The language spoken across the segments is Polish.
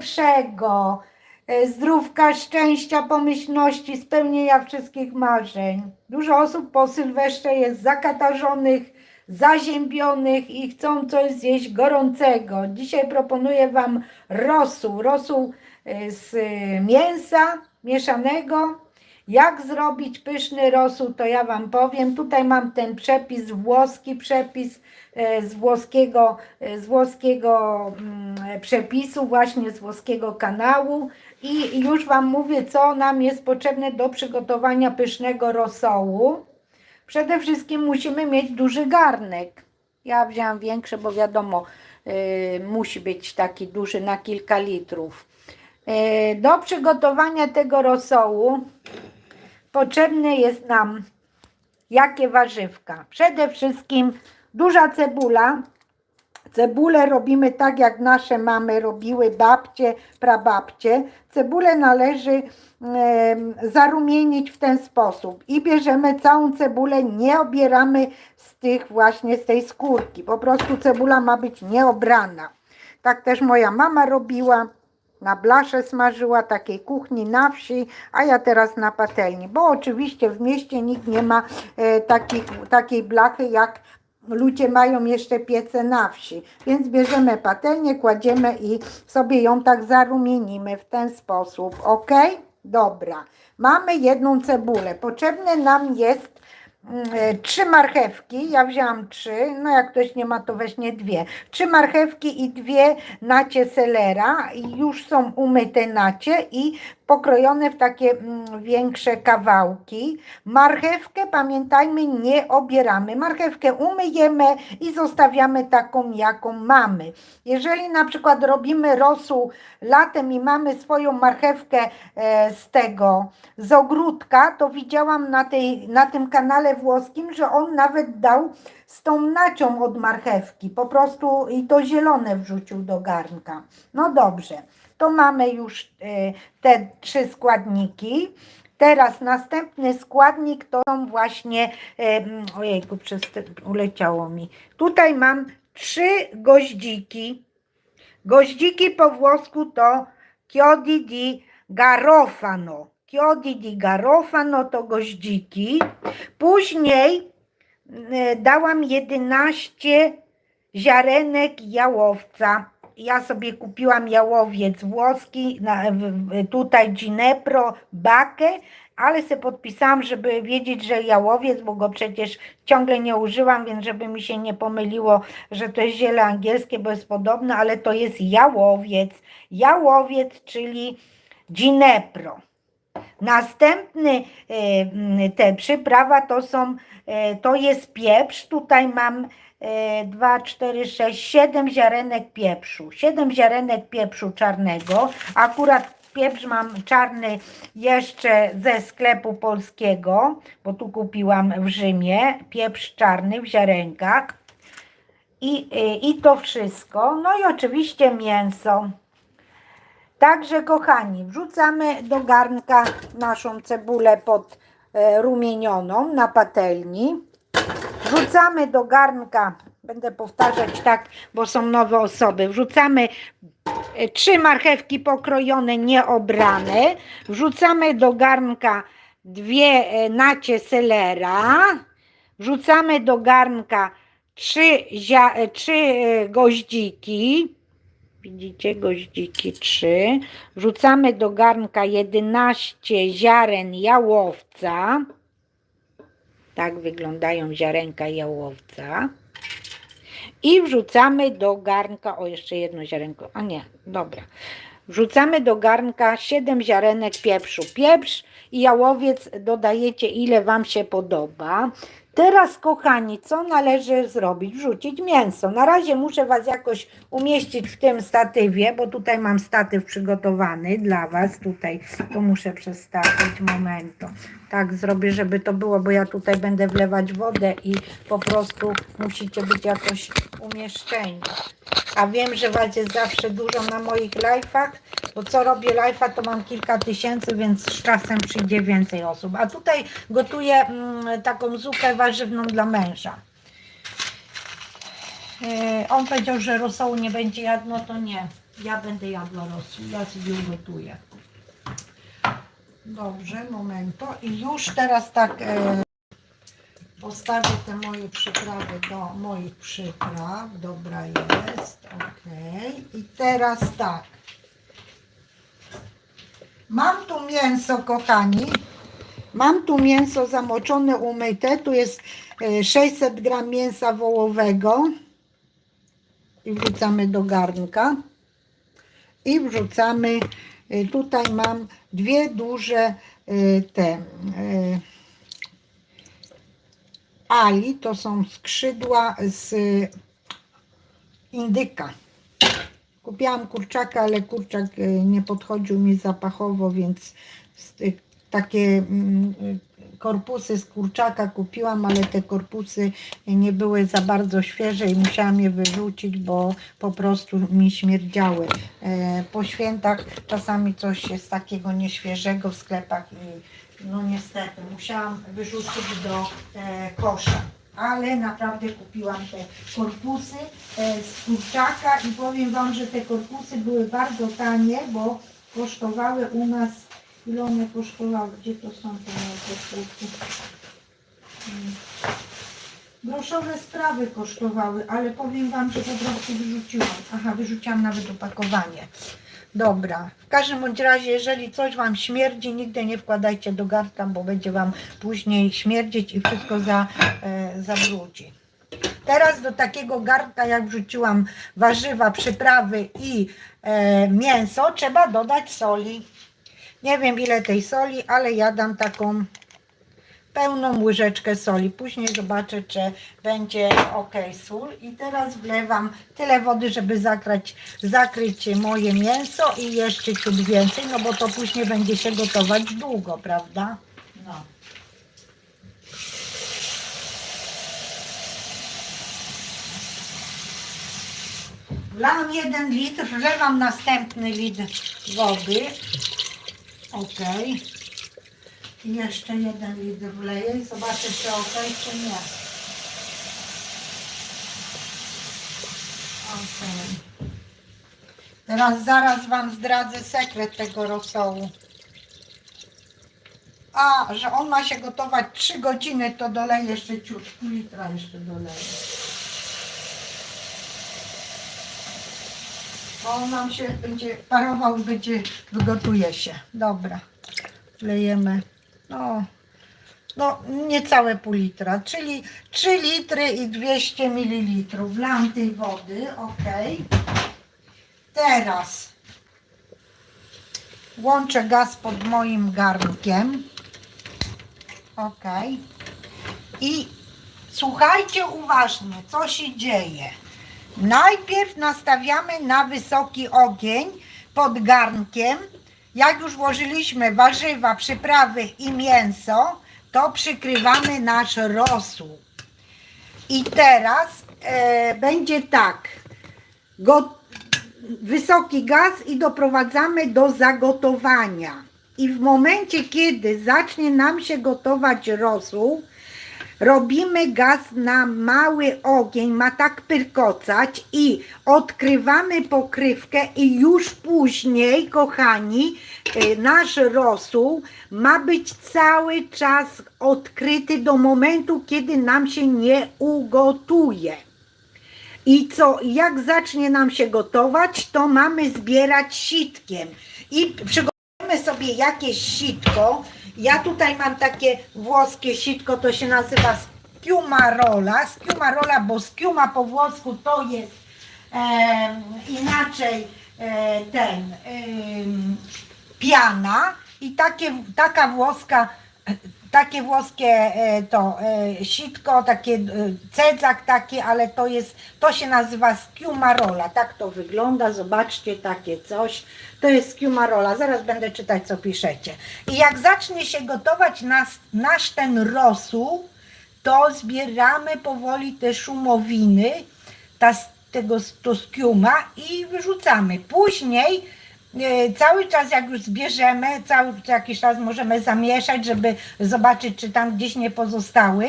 najlepszego. e, Zdrówka, szczęścia, pomyślności, spełnienia wszystkich marzeń. Dużo osób po Sylwestrze jest zakatarzonych, zaziębionych i chcą coś zjeść gorącego. Dzisiaj proponuję Wam rosół. Rosół e, z e, mięsa mieszanego. Jak zrobić pyszny rosół, to ja Wam powiem. Tutaj mam ten przepis, włoski przepis e, z włoskiego, e, z włoskiego mm, przepisu, właśnie z włoskiego kanału. I już Wam mówię, co nam jest potrzebne do przygotowania pysznego rosołu. Przede wszystkim musimy mieć duży garnek. Ja wziąłam większy, bo wiadomo, y, musi być taki duży na kilka litrów. Do przygotowania tego rosołu potrzebne jest nam jakie warzywka. Przede wszystkim duża cebula. Cebulę robimy tak, jak nasze mamy robiły, babcie, prababcie. Cebulę należy zarumienić w ten sposób i bierzemy całą cebulę, nie obieramy z tych właśnie, z tej skórki. Po prostu cebula ma być nieobrana. Tak też moja mama robiła. Na blasze smażyła takiej kuchni na wsi, a ja teraz na patelni, bo oczywiście w mieście nikt nie ma e, takiej blachy jak ludzie mają jeszcze piece na wsi. Więc bierzemy patelnię, kładziemy i sobie ją tak zarumienimy w ten sposób. Ok? Dobra. Mamy jedną cebulę. Potrzebne nam jest trzy marchewki. Ja wzięłam trzy. No jak ktoś nie ma, to weźmie dwie. Trzy marchewki i dwie nacie selera. Już są umyte nacie i pokrojone w takie mm, większe kawałki. Marchewkę, pamiętajmy, nie obieramy. Marchewkę umyjemy i zostawiamy taką, jaką mamy. Jeżeli na przykład robimy rosół latem i mamy swoją marchewkę e, z tego, z ogródka, to widziałam na, tej, na tym kanale włoskim, że on nawet dał z tą nacią od marchewki, po prostu i to zielone wrzucił do garnka. No dobrze, to mamy już e, te trzy składniki. Teraz następny składnik to są właśnie, e, mm, ojejku, przez te, uleciało mi. Tutaj mam trzy goździki. Goździki po włosku to chiodi di garofano. Chiodi di garofano to goździki. Później e, dałam 11 ziarenek jałowca. Ja sobie kupiłam jałowiec włoski, na, tutaj Ginepro, Bakę, ale se podpisałam, żeby wiedzieć, że jałowiec, bo go przecież ciągle nie użyłam, więc żeby mi się nie pomyliło, że to jest ziele angielskie, bo jest podobne, ale to jest jałowiec. Jałowiec, czyli Ginepro. Następny e, te przyprawa to są, e, to jest pieprz. Tutaj mam 2, 4, 6, 7 ziarenek pieprzu. 7 ziarenek pieprzu czarnego. Akurat pieprz mam czarny jeszcze ze sklepu polskiego, bo tu kupiłam w Rzymie. Pieprz czarny w ziarenkach. I, e, I to wszystko. No i oczywiście mięso. Także kochani, wrzucamy do garnka naszą cebulę pod e, rumienioną na patelni. Wrzucamy do garnka, będę powtarzać tak, bo są nowe osoby. Wrzucamy e, trzy marchewki pokrojone, nieobrane. Wrzucamy do garnka dwie e, nacie selera. Wrzucamy do garnka trzy, zia, e, trzy goździki. Widzicie, goździki 3. Wrzucamy do garnka 11 ziaren jałowca. Tak wyglądają ziarenka jałowca. I wrzucamy do garnka, o jeszcze jedno ziarenko, a nie, dobra. Wrzucamy do garnka 7 ziarenek pieprzu. Pieprz i jałowiec dodajecie ile Wam się podoba. Teraz, kochani, co należy zrobić? Wrzucić mięso. Na razie muszę Was jakoś umieścić w tym statywie, bo tutaj mam statyw przygotowany dla Was. Tutaj to muszę przestawić. Momento. Tak zrobię, żeby to było, bo ja tutaj będę wlewać wodę i po prostu musicie być jakoś umieszczeni. A wiem, że Was jest zawsze dużo na moich live'ach, bo co robię live'a, to mam kilka tysięcy, więc z czasem przyjdzie więcej osób. A tutaj gotuję mm, taką zupę warzywną dla męża. Yy, on powiedział, że rosołu nie będzie jadł, no to nie. Ja będę jadła rosół, ja sobie ugotuję. Dobrze, momento. I już teraz tak e, postawię te moje przyprawy do moich przypraw. Dobra jest, ok. I teraz tak. Mam tu mięso, kochani. Mam tu mięso zamoczone, umyte. Tu jest e, 600 gram mięsa wołowego. I wrzucamy do garnka. I wrzucamy, e, tutaj mam dwie duże e, te e, ali, to są skrzydła z indyka. Kupiłam kurczaka, ale kurczak e, nie podchodził mi zapachowo, więc takie mm, korpusy z kurczaka kupiłam, ale te korpusy nie były za bardzo świeże i musiałam je wyrzucić, bo po prostu mi śmierdziały. E, Po świętach czasami coś jest takiego nieświeżego w sklepach i no niestety musiałam wyrzucić do e, kosza. Ale naprawdę kupiłam te korpusy e, z kurczaka i powiem Wam, że te korpusy były bardzo tanie, bo kosztowały u nas, ile one kosztowały, gdzie to są te korpusy? Mm. Groszowe sprawy kosztowały, ale powiem Wam, że po prostu wyrzuciłam. Aha, wyrzuciłam nawet opakowanie. Dobra, w każdym bądź razie, jeżeli coś Wam śmierdzi, nigdy nie wkładajcie do garnka, bo będzie Wam później śmierdzieć i wszystko za, e, zawróci. Teraz do takiego garnka, jak wrzuciłam warzywa, przyprawy i e, mięso, trzeba dodać soli. Nie wiem ile tej soli, ale ja dam taką pełną łyżeczkę soli. Później zobaczę, czy będzie ok sól. I teraz wlewam tyle wody, żeby zakrać, zakryć moje mięso i jeszcze ciut więcej, no bo to później będzie się gotować długo, prawda? No. Wlałam jeden litr, wlewam następny litr wody. Ok. I jeszcze jeden litr wleję i zobaczę, czy ok, czy nie. Ok. Teraz zaraz Wam zdradzę sekret tego rosołu. A, że on ma się gotować 3 godziny, to doleję jeszcze pół litra jeszcze doleję. Bo on nam się będzie parował będzie, wygotuje się. Dobra, lejemy, no, no niecałe pół litra, czyli 3 litry i 200 ml wlam tej wody, ok. Teraz Łączę gaz pod moim garnkiem. Ok. I słuchajcie uważnie, co się dzieje. Najpierw nastawiamy na wysoki ogień pod garnkiem. Jak już włożyliśmy warzywa, przyprawy i mięso, to przykrywamy nasz rosół. I teraz e, będzie tak. Go, wysoki gaz i doprowadzamy do zagotowania. I w momencie, kiedy zacznie nam się gotować rosół, robimy gaz na mały ogień, ma tak pyrkocać i odkrywamy pokrywkę i już później, kochani, y, nasz rosół ma być cały czas odkryty do momentu, kiedy nam się nie ugotuje. I co, jak zacznie nam się gotować, to mamy zbierać sitkiem. I przygotujemy sobie jakieś sitko. Ja tutaj mam takie włoskie sitko, to się nazywa skiumarola. Skiumarola, bo skiuma po włosku to jest em, inaczej e, ten em, piana. I takie, taka włoska takie włoskie e, to e, sitko, takie e, cedzak taki, ale to jest, to się nazywa skiumarola, tak to wygląda, zobaczcie takie coś, to jest skiumarola, zaraz będę czytać co piszecie. I jak zacznie się gotować nas, nasz ten rosół, to zbieramy powoli te szumowiny, ta, tego, to skiuma i wyrzucamy. Później Cały czas jak już zbierzemy, cały jakiś czas możemy zamieszać, żeby zobaczyć, czy tam gdzieś nie pozostały.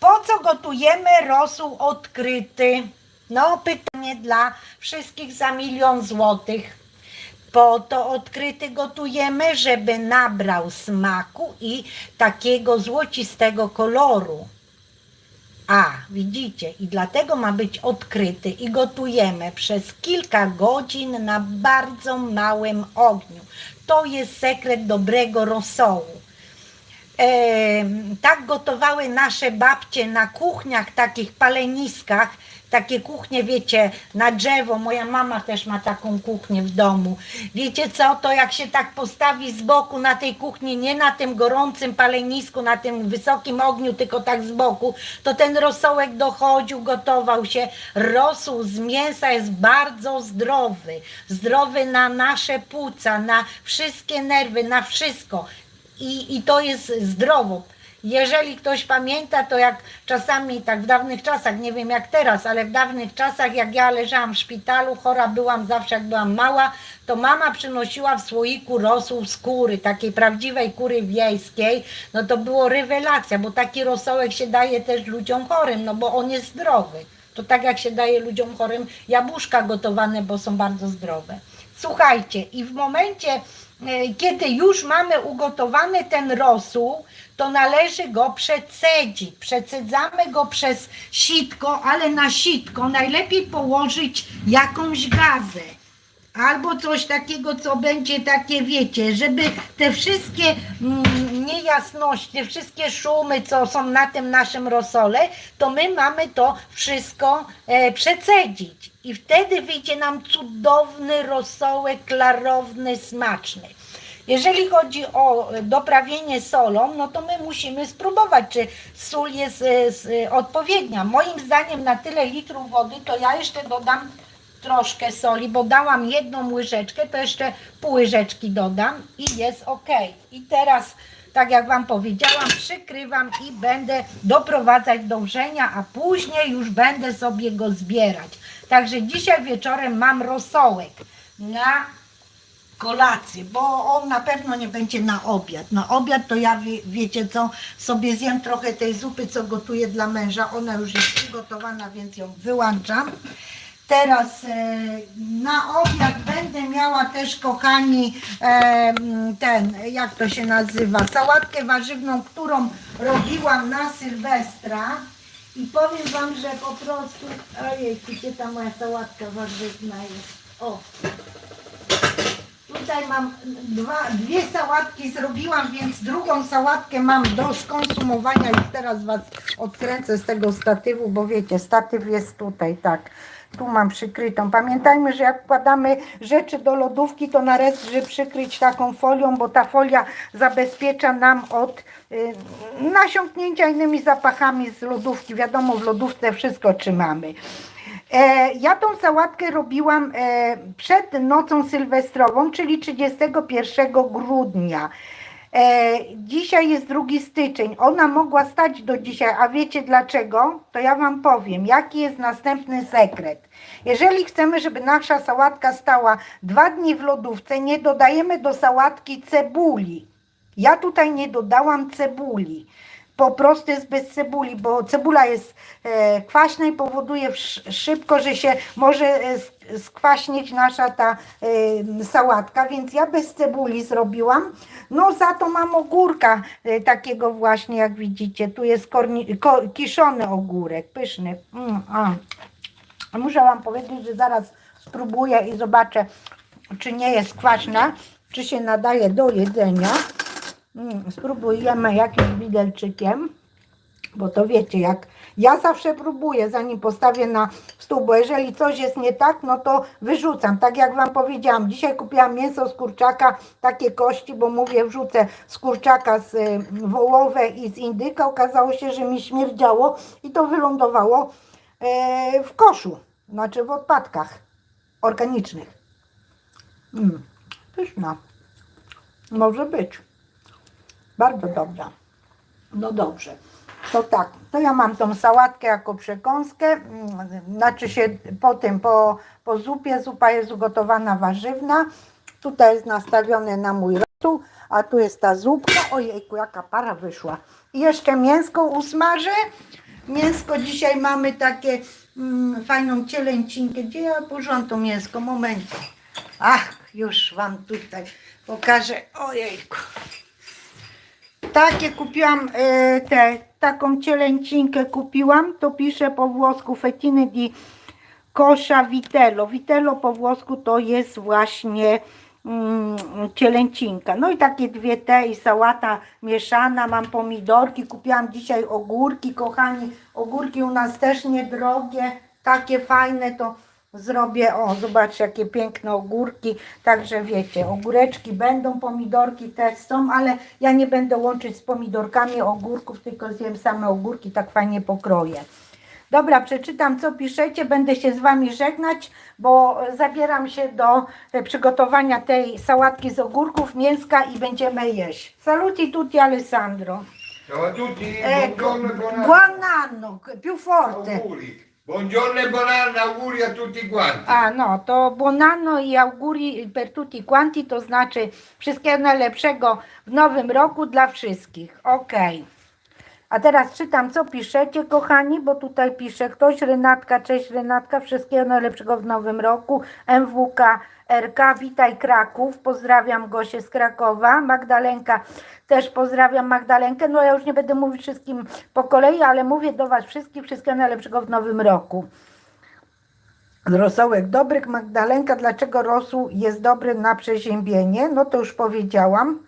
Po co gotujemy rosół odkryty? No, pytanie dla wszystkich za milion złotych. Po to odkryty gotujemy, żeby nabrał smaku i takiego złocistego koloru. A, widzicie, i dlatego ma być odkryty i gotujemy przez kilka godzin na bardzo małym ogniu. To jest sekret dobrego rosołu. Em, tak gotowały nasze babcie na kuchniach, takich paleniskach, takie kuchnie, wiecie, na drzewo. Moja mama też ma taką kuchnię w domu. Wiecie co, to jak się tak postawi z boku na tej kuchni, nie na tym gorącym palenisku, na tym wysokim ogniu, tylko tak z boku, to ten rosołek dochodził, gotował się. Rosół z mięsa jest bardzo zdrowy. Zdrowy na nasze płuca, na wszystkie nerwy, na wszystko i, i to jest zdrowo. Jeżeli ktoś pamięta, to jak czasami, tak w dawnych czasach, nie wiem jak teraz, ale w dawnych czasach, jak ja leżałam w szpitalu, chora byłam zawsze, jak byłam mała, to mama przynosiła w słoiku rosół z kury, takiej prawdziwej kury wiejskiej, no to było rewelacja, bo taki rosołek się daje też ludziom chorym, no bo on jest zdrowy. To tak jak się daje ludziom chorym jabłuszka gotowane, bo są bardzo zdrowe. Słuchajcie, i w momencie, e, kiedy już mamy ugotowany ten rosół, to należy go przecedzić. Przecedzamy go przez sitko, ale na sitko najlepiej położyć jakąś gazę. Albo coś takiego, co będzie takie, wiecie, żeby te wszystkie mm, niejasności, te wszystkie szumy, co są na tym naszym rosole, to my mamy to wszystko e, przecedzić. I wtedy wyjdzie nam cudowny rosołek, klarowny, smaczny. Jeżeli chodzi o e, doprawienie solą, no to my musimy spróbować, czy sól jest e, e, odpowiednia. Moim zdaniem na tyle litrów wody, to ja jeszcze dodam troszkę soli, bo dałam jedną łyżeczkę, to jeszcze pół łyżeczki dodam i jest ok. I teraz, tak jak Wam powiedziałam, przykrywam i będę doprowadzać do wrzenia, a później już będę sobie go zbierać. Także dzisiaj wieczorem mam rosołek na kolację, bo on na pewno nie będzie na obiad. Na obiad to ja, wie, wiecie co, sobie zjem trochę tej zupy, co gotuję dla męża. Ona już jest przygotowana, więc ją wyłączam. Teraz e, na obiad będę miała też, kochani, e, ten, jak to się nazywa, sałatkę warzywną, którą robiłam na Sylwestra. I powiem Wam, że po prostu, ojej, gdzie ta moja sałatka warzywna jest? O, Tutaj mam dwa, dwie sałatki zrobiłam, więc drugą sałatkę mam do skonsumowania. Już teraz Was odkręcę z tego statywu, bo wiecie, statyw jest tutaj, tak. Tu mam przykrytą. Pamiętajmy, że jak wkładamy rzeczy do lodówki, to należy przykryć taką folią, bo ta folia zabezpiecza nam od y, nasiąknięcia innymi zapachami z lodówki. Wiadomo, w lodówce wszystko trzymamy. E, ja tą sałatkę robiłam e, przed nocą sylwestrową, czyli 31 grudnia. E, dzisiaj jest 2 styczeń. Ona mogła stać do dzisiaj, a wiecie dlaczego? To ja Wam powiem, jaki jest następny sekret. Jeżeli chcemy, żeby nasza sałatka stała dwa dni w lodówce, nie dodajemy do sałatki cebuli. Ja tutaj nie dodałam cebuli po prostu jest bez cebuli, bo cebula jest e, kwaśna i powoduje sz- szybko, że się może e, sk- skwaśnieć nasza ta e, sałatka, więc ja bez cebuli zrobiłam. No za to mam ogórka takiego właśnie, jak widzicie, tu jest kiszony ogórek, pyszny. Mm. Muszę Wam powiedzieć, że zaraz spróbuję i zobaczę, czy nie jest kwaśna, czy się nadaje do jedzenia. Mm, spróbujemy jakimś widelczykiem, bo to wiecie, jak ja zawsze próbuję, zanim postawię na stół, bo jeżeli coś jest nie tak, no to wyrzucam. Tak jak Wam powiedziałam, dzisiaj kupiłam mięso z kurczaka, takie kości, bo mówię, wrzucę z kurczaka z y, wołowe i z indyka. Okazało się, że mi śmierdziało i to wylądowało e, w koszu, znaczy w odpadkach organicznych. Mm, pyszna. Może być. Bardzo dobra. No dobrze. To tak, to ja mam tą sałatkę jako przekąskę. mm, Znaczy się po tym, po, po zupie, zupa jest ugotowana warzywna. Tutaj jest nastawione na mój rosół, a tu jest ta zupka. Ojejku, jaka para wyszła. I jeszcze mięsko usmażę. Mięsko dzisiaj mamy takie mm, fajną cielęcinkę. Gdzie ja położyłam to mięsko? Moment. Ach, już Wam tutaj pokażę. Ojejku. Takie kupiłam, e, te, taką cielęcinkę kupiłam. To pisze po włosku fetiny di kosza vitello. Vitello po włosku to jest właśnie mm, cielęcinka. No i takie dwie te i sałata mieszana. Mam pomidorki. Kupiłam dzisiaj ogórki, kochani. Ogórki u nas też niedrogie. Takie fajne to zrobię. O, zobaczcie jakie piękne ogórki. Także wiecie, ogóreczki będą, pomidorki też są, ale ja nie będę łączyć z pomidorkami ogórków, tylko zjem same ogórki, tak fajnie pokroję. Dobra, przeczytam co piszecie, będę się z Wami żegnać, bo zabieram się do e, przygotowania tej sałatki z ogórków, mięska i będziemy jeść. Saluti tutti Alessandro. Ciao a tutti, buon buon anno, più forte. Auguri. Buongiorno e buon anno, auguri a tutti quanti. A no, to buon anno i auguri per tutti quanti, to znaczy wszystkiego najlepszego w nowym roku dla wszystkich. Okej. A teraz czytam, co piszecie, kochani, bo tutaj pisze ktoś, Renatka, cześć Renatka, wszystkiego najlepszego w nowym roku, MWK RK, witaj Kraków, pozdrawiam Gosię z Krakowa, Magdalenka, też pozdrawiam Magdalenkę, no ja już nie będę mówić wszystkim po kolei, ale mówię do Was wszystkich, wszystkiego najlepszego w nowym roku. Rosołek dobrych, Magdalenka, dlaczego rosół jest dobry na przeziębienie? No to już powiedziałam.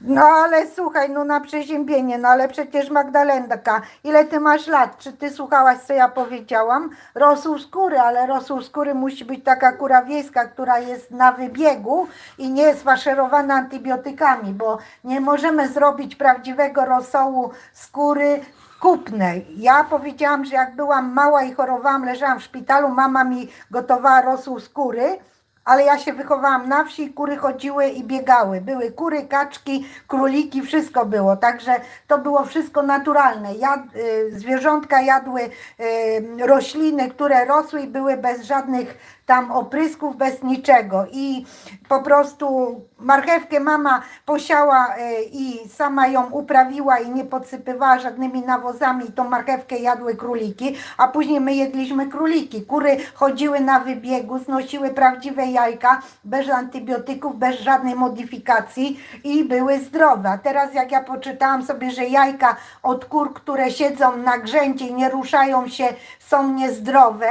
No ale słuchaj, no na przeziębienie, no ale przecież Magdalenka, ile ty masz lat? Czy ty słuchałaś, co ja powiedziałam? Rosół skóry, ale rosół skóry musi być taka kura wiejska, która jest na wybiegu i nie jest faszerowana antybiotykami, bo nie możemy zrobić prawdziwego rosołu skóry kupnej. Ja powiedziałam, że jak byłam mała i chorowałam, leżałam w szpitalu, mama mi gotowała rosół skóry, ale ja się wychowałam na wsi, kury chodziły i biegały. Były kury, kaczki, króliki, wszystko było. Także to było wszystko naturalne. Jad, y, zwierzątka jadły y, rośliny, które rosły i były bez żadnych tam oprysków, bez niczego. I po prostu marchewkę mama posiała y, i sama ją uprawiła i nie podsypywała żadnymi nawozami. I tą marchewkę jadły króliki, a później my jedliśmy króliki. Kury chodziły na wybiegu, znosiły prawdziwe jajka, bez antybiotyków, bez żadnej modyfikacji i były zdrowe. A teraz jak ja poczytałam sobie, że jajka od kur, które siedzą na grzęcie i nie ruszają się, są niezdrowe,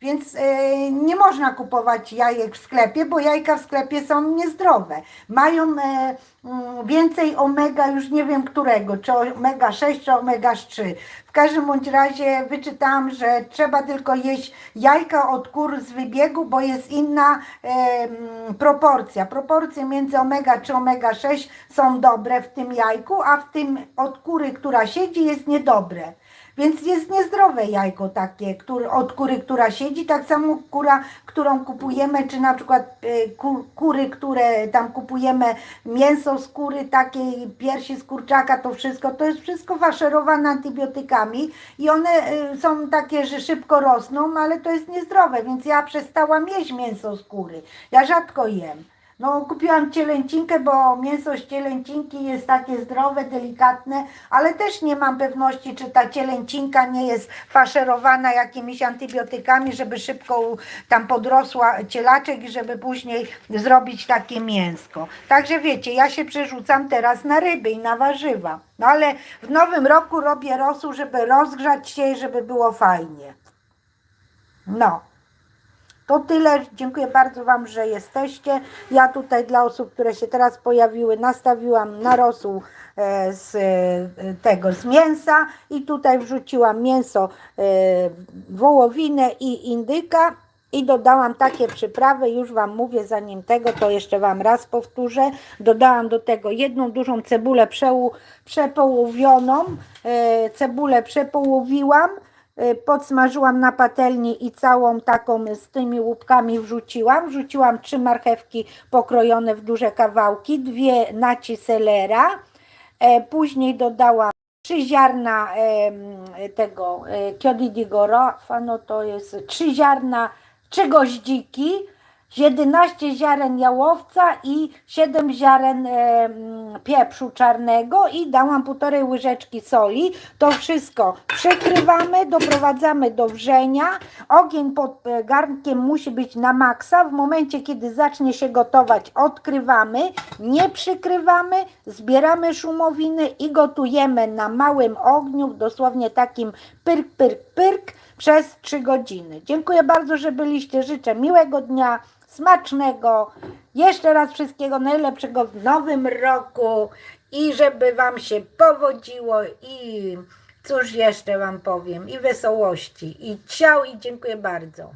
więc e, nie można kupować jajek w sklepie, bo jajka w sklepie są niezdrowe. Mają e, mm, więcej omega, już nie wiem którego, czy omega 6, czy omega 3. W każdym bądź razie wyczytałam, że trzeba tylko jeść jajka od kur z wybiegu, bo jest inna e, mm, proporcja. Proporcje między omega 3 omega 6 są dobre w tym jajku, a w tym od kury, która siedzi, jest niedobre. Więc jest niezdrowe jajko takie, który, od kury, która siedzi, tak samo kura, którą kupujemy, czy na przykład e, ku, kury, które tam kupujemy, mięso z kury, takiej piersi z kurczaka, to wszystko, to jest wszystko faszerowane antybiotykami i one e, są takie, że szybko rosną, ale to jest niezdrowe, więc ja przestałam jeść mięso z kury. Ja rzadko jem. No, kupiłam cielęcinkę, bo mięso z cielęcinki jest takie zdrowe, delikatne, ale też nie mam pewności, czy ta cielęcinka nie jest faszerowana jakimiś antybiotykami, żeby szybko tam podrosła cielaczek i żeby później zrobić takie mięsko. Także wiecie, ja się przerzucam teraz na ryby i na warzywa. No ale w nowym roku robię rosół, żeby rozgrzać się żeby było fajnie. No. To tyle. Dziękuję bardzo Wam, że jesteście. Ja tutaj dla osób, które się teraz pojawiły, nastawiłam na rosół e, z e, tego, z mięsa i tutaj wrzuciłam mięso, e, wołowinę i indyka i dodałam takie przyprawy, już Wam mówię, zanim tego, to jeszcze Wam raz powtórzę. Dodałam do tego jedną dużą cebulę przepołowioną, cebulę przepołowiłam, podsmażyłam na patelni i całą taką z tymi łupkami wrzuciłam. Wrzuciłam trzy marchewki pokrojone w duże kawałki, dwie naci selera. E, później dodałam trzy ziarna tego e, chiodi di gorofa, no to jest trzy ziarna, trzy goździki, 11 ziaren jałowca i 7 ziaren e, pieprzu czarnego i dałam półtorej łyżeczki soli. To wszystko przykrywamy, doprowadzamy do wrzenia. Ogień pod e, garnkiem musi być na maksa. W momencie, kiedy zacznie się gotować, odkrywamy, nie przykrywamy, zbieramy szumowiny i gotujemy na małym ogniu, dosłownie takim pyrk, pyrk, pyrk przez 3 godziny. Dziękuję bardzo, że byliście. Życzę miłego dnia, smacznego. Jeszcze raz wszystkiego najlepszego w nowym roku i żeby Wam się powodziło i cóż jeszcze Wam powiem i wesołości i ciao i dziękuję bardzo.